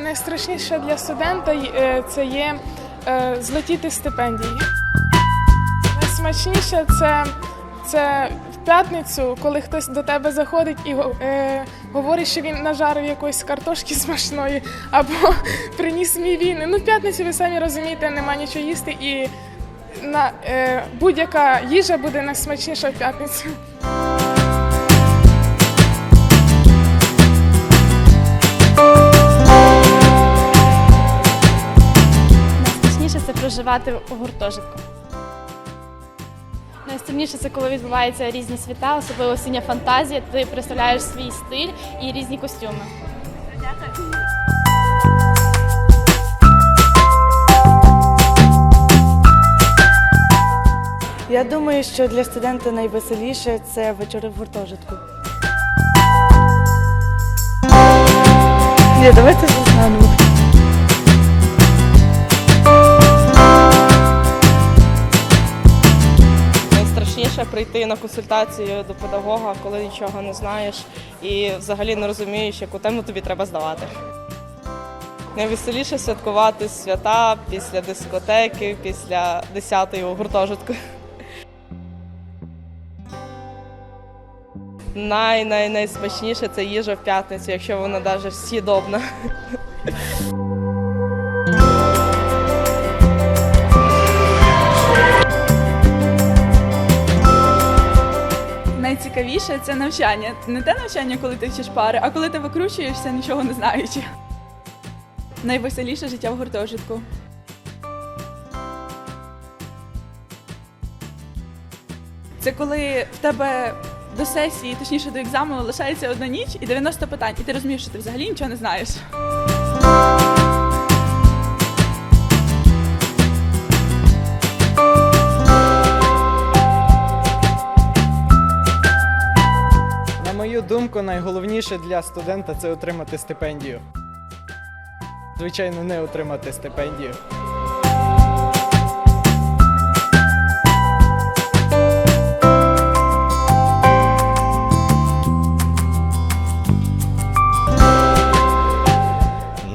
Найсмачніше для студента е, це є е, злетіти стипендії. Найсмачніше це, це в п'ятницю, коли хтось до тебе заходить і е, говорить, що він нажарив якоїсь картошки смачної або приніс мій він. Ну, в п'ятницю ви самі розумієте, нема нічого їсти і на, е, будь-яка їжа буде найсмачніша в п'ятницю. Це проживати у гуртожитку. Найстрашніше це коли відбуваються різні свята, особливо осіння фантазія. Ти представляєш свій стиль і різні костюми. Я думаю, що для студента найвеселіше це вечори в гуртожитку. Ні, давайте зазнанемо. Найстрашніше прийти на консультацію до педагога, коли нічого не знаєш і взагалі не розумієш, яку тему тобі треба здавати. Найвеселіше святкувати свята після дискотеки, після 10-ї у гуртожитку. Най най найсмачніше це їжа в п'ятницю, якщо вона навіть сідобна. Найцікавіше це навчання. Не те навчання, коли ти вчиш пари, а коли ти викручуєшся, нічого не знаючи. Найвеселіше життя в гуртожитку. Це коли в тебе до сесії, точніше до екзамену, лишається одна ніч і 90 питань, і ти розумієш, що ти взагалі нічого не знаєш. Думку, найголовніше для студента це отримати стипендію. Звичайно, не отримати стипендію.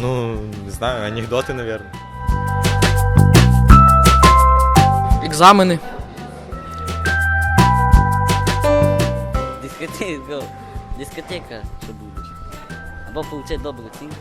Ну, не знаю, анекдоты, наверное. Екзамени. Дискотека, дискотека, що будеш. Або получать добру оцінку.